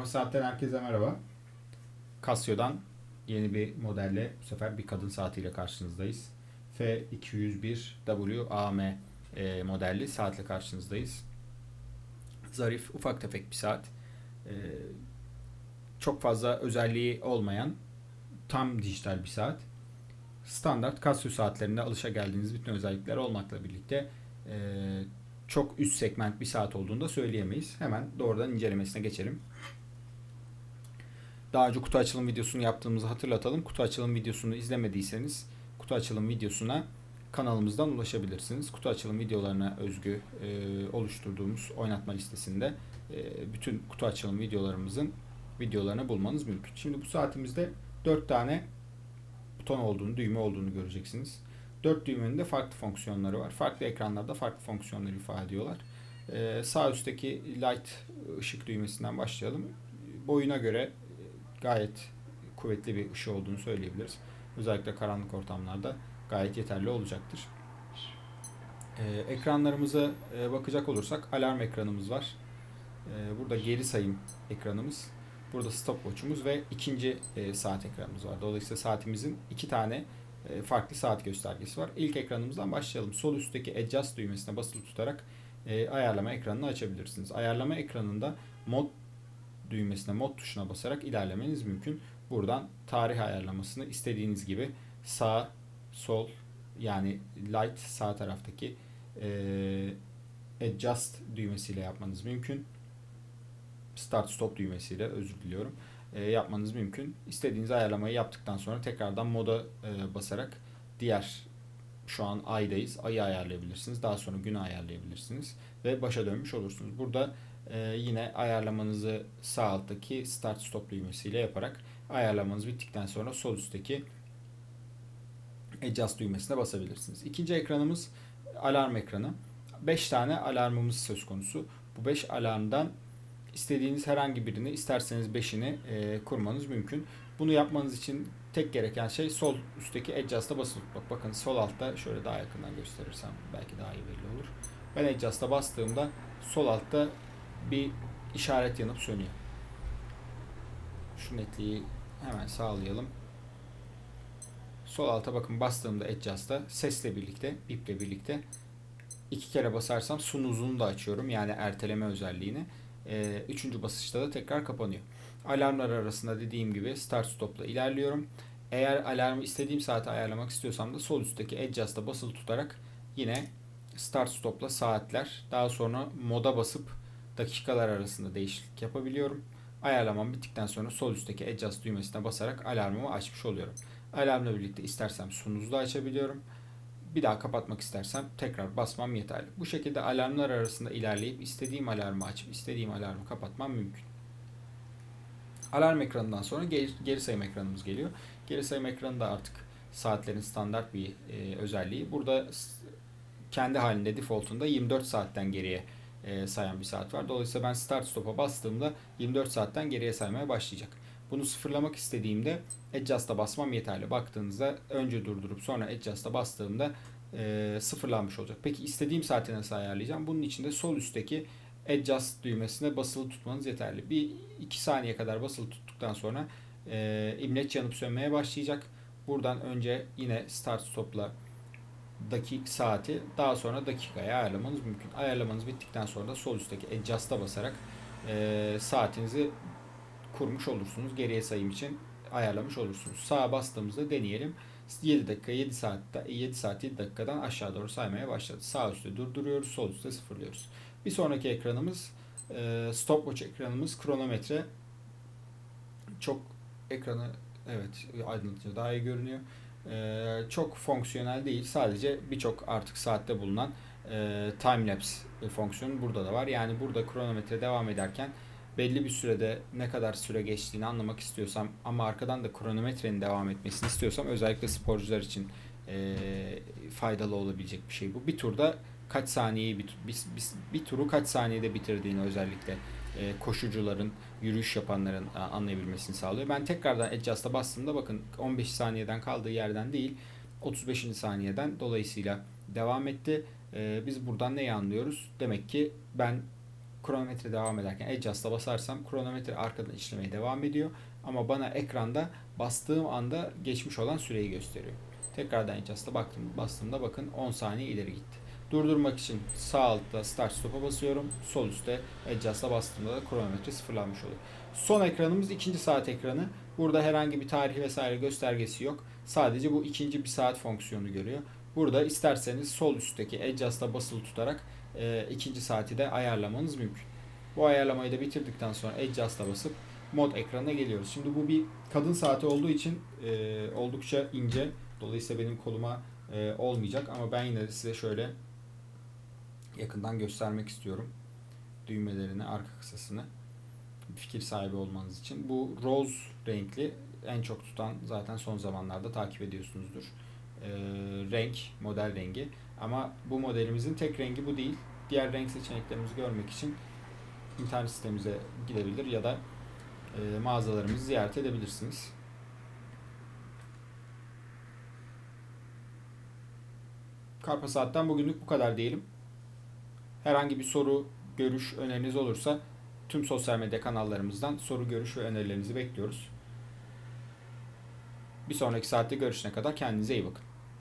Karma Saat'ten herkese merhaba. Casio'dan yeni bir modelle bu sefer bir kadın saatiyle karşınızdayız. F201WAM e, modelli saatle karşınızdayız. Zarif, ufak tefek bir saat. E, çok fazla özelliği olmayan tam dijital bir saat. Standart Casio saatlerinde alışa geldiğiniz bütün özellikler olmakla birlikte e, çok üst segment bir saat olduğunu da söyleyemeyiz. Hemen doğrudan incelemesine geçelim. Daha önce kutu açılım videosunu yaptığımızı hatırlatalım. Kutu açılım videosunu izlemediyseniz kutu açılım videosuna kanalımızdan ulaşabilirsiniz. Kutu açılım videolarına özgü e, oluşturduğumuz oynatma listesinde e, bütün kutu açılım videolarımızın videolarını bulmanız mümkün. Şimdi bu saatimizde 4 tane buton olduğunu, düğme olduğunu göreceksiniz. 4 düğmenin de farklı fonksiyonları var. Farklı ekranlarda farklı fonksiyonları ifade ediyorlar. Ee, sağ üstteki light ışık düğmesinden başlayalım. Boyuna göre gayet kuvvetli bir ışığı olduğunu söyleyebiliriz. Özellikle karanlık ortamlarda gayet yeterli olacaktır. Ee, ekranlarımıza e, bakacak olursak alarm ekranımız var. Ee, burada geri sayım ekranımız. Burada stopwatch'umuz ve ikinci e, saat ekranımız var. Dolayısıyla saatimizin iki tane e, farklı saat göstergesi var. İlk ekranımızdan başlayalım. Sol üstteki adjust düğmesine basılı tutarak e, ayarlama ekranını açabilirsiniz. Ayarlama ekranında mod düğmesine mod tuşuna basarak ilerlemeniz mümkün. Buradan tarih ayarlamasını istediğiniz gibi sağ, sol yani light sağ taraftaki e, adjust düğmesiyle yapmanız mümkün. Start stop düğmesiyle özür diliyorum e, yapmanız mümkün. İstediğiniz ayarlamayı yaptıktan sonra tekrardan moda e, basarak diğer şu an aydayız. Ayı ayarlayabilirsiniz. Daha sonra günü ayarlayabilirsiniz. Ve başa dönmüş olursunuz. Burada e, yine ayarlamanızı sağ alttaki start stop düğmesiyle yaparak ayarlamanız bittikten sonra sol üstteki adjust düğmesine basabilirsiniz. İkinci ekranımız alarm ekranı. 5 tane alarmımız söz konusu. Bu 5 alarmdan istediğiniz herhangi birini isterseniz 5'ini e, kurmanız mümkün. Bunu yapmanız için tek gereken şey sol üstteki adjust'a basılı tutmak. Bakın sol altta şöyle daha yakından gösterirsem belki daha iyi belli olur. Ben adjust'a bastığımda sol altta bir işaret yanıp sönüyor. Şu netliği hemen sağlayalım. Sol alta bakın bastığımda adjust'a sesle birlikte, biple birlikte iki kere basarsam sunuzunu da açıyorum. Yani erteleme özelliğini. E, üçüncü basışta da tekrar kapanıyor. Alarmlar arasında dediğim gibi start stopla ilerliyorum. Eğer alarmı istediğim saate ayarlamak istiyorsam da sol üstteki adjust'a basılı tutarak yine start stopla saatler daha sonra moda basıp dakikalar arasında değişiklik yapabiliyorum. Ayarlamam bittikten sonra sol üstteki adjust düğmesine basarak alarmımı açmış oluyorum. Alarmla birlikte istersem sunuzu da açabiliyorum. Bir daha kapatmak istersem tekrar basmam yeterli. Bu şekilde alarmlar arasında ilerleyip istediğim alarmı açıp istediğim alarmı kapatmam mümkün. Alarm ekranından sonra geri, geri sayım ekranımız geliyor. Geri sayım ekranı da artık saatlerin standart bir e, özelliği. Burada kendi halinde defaultunda 24 saatten geriye e, sayan bir saat var. Dolayısıyla ben start stop'a bastığımda 24 saatten geriye saymaya başlayacak. Bunu sıfırlamak istediğimde Adjust'a basmam yeterli. Baktığınızda önce durdurup sonra Adjust'a bastığımda e, sıfırlanmış olacak. Peki istediğim saati nasıl ayarlayacağım? Bunun için de sol üstteki Adjust düğmesine basılı tutmanız yeterli. Bir iki saniye kadar basılı tuttuktan sonra e, imleç yanıp sönmeye başlayacak. Buradan önce yine Start Stop'la dakik saati daha sonra dakikaya ayarlamanız mümkün. Ayarlamanız bittikten sonra da sol üstteki Adjust'a basarak e, saatinizi kurmuş olursunuz. Geriye sayım için ayarlamış olursunuz. Sağa bastığımızda deneyelim. 7 dakika 7 saatte 7 saat 7 dakikadan aşağı doğru saymaya başladı. Sağ üstte durduruyoruz, sol üstte sıfırlıyoruz. Bir sonraki ekranımız e, stopwatch ekranımız kronometre. Çok ekranı evet aydınlatıcı daha iyi görünüyor. E, çok fonksiyonel değil. Sadece birçok artık saatte bulunan e, time lapse fonksiyonu burada da var. Yani burada kronometre devam ederken belli bir sürede ne kadar süre geçtiğini anlamak istiyorsam ama arkadan da kronometrenin devam etmesini istiyorsam özellikle sporcular için e, faydalı olabilecek bir şey bu. Bir turda kaç saniyeyi bir, bir, bir, bir turu kaç saniyede bitirdiğini özellikle e, koşucuların, yürüyüş yapanların a, anlayabilmesini sağlıyor. Ben tekrardan Adjust'a bastığımda bakın 15 saniyeden kaldığı yerden değil 35. saniyeden dolayısıyla devam etti. E, biz buradan neyi anlıyoruz? Demek ki ben kronometre devam ederken Adjust'a basarsam kronometre arkadan işlemeye devam ediyor. Ama bana ekranda bastığım anda geçmiş olan süreyi gösteriyor. Tekrardan Adjust'a baktım, bastığımda bakın 10 saniye ileri gitti. Durdurmak için sağ altta Start Stop'a basıyorum. Sol üstte Adjust'a bastığımda da kronometre sıfırlanmış oluyor. Son ekranımız ikinci saat ekranı. Burada herhangi bir tarih vesaire göstergesi yok. Sadece bu ikinci bir saat fonksiyonu görüyor. Burada isterseniz sol üstteki Adjust'a basılı tutarak e, ikinci saati de ayarlamanız mümkün. Bu ayarlamayı da bitirdikten sonra Adjust'a basıp mod ekranına geliyoruz. Şimdi bu bir kadın saati olduğu için e, oldukça ince. Dolayısıyla benim koluma e, olmayacak ama ben yine de size şöyle yakından göstermek istiyorum. Düğmelerini, arka kısasını fikir sahibi olmanız için. Bu rose renkli en çok tutan zaten son zamanlarda takip ediyorsunuzdur. Ee, renk, model rengi. Ama bu modelimizin tek rengi bu değil. Diğer renk seçeneklerimizi görmek için internet sitemize gidebilir ya da e, mağazalarımızı ziyaret edebilirsiniz. Karpa Saat'ten bugünlük bu kadar diyelim. Herhangi bir soru, görüş, öneriniz olursa tüm sosyal medya kanallarımızdan soru, görüş ve önerilerinizi bekliyoruz. Bir sonraki saatte görüşene kadar kendinize iyi bakın.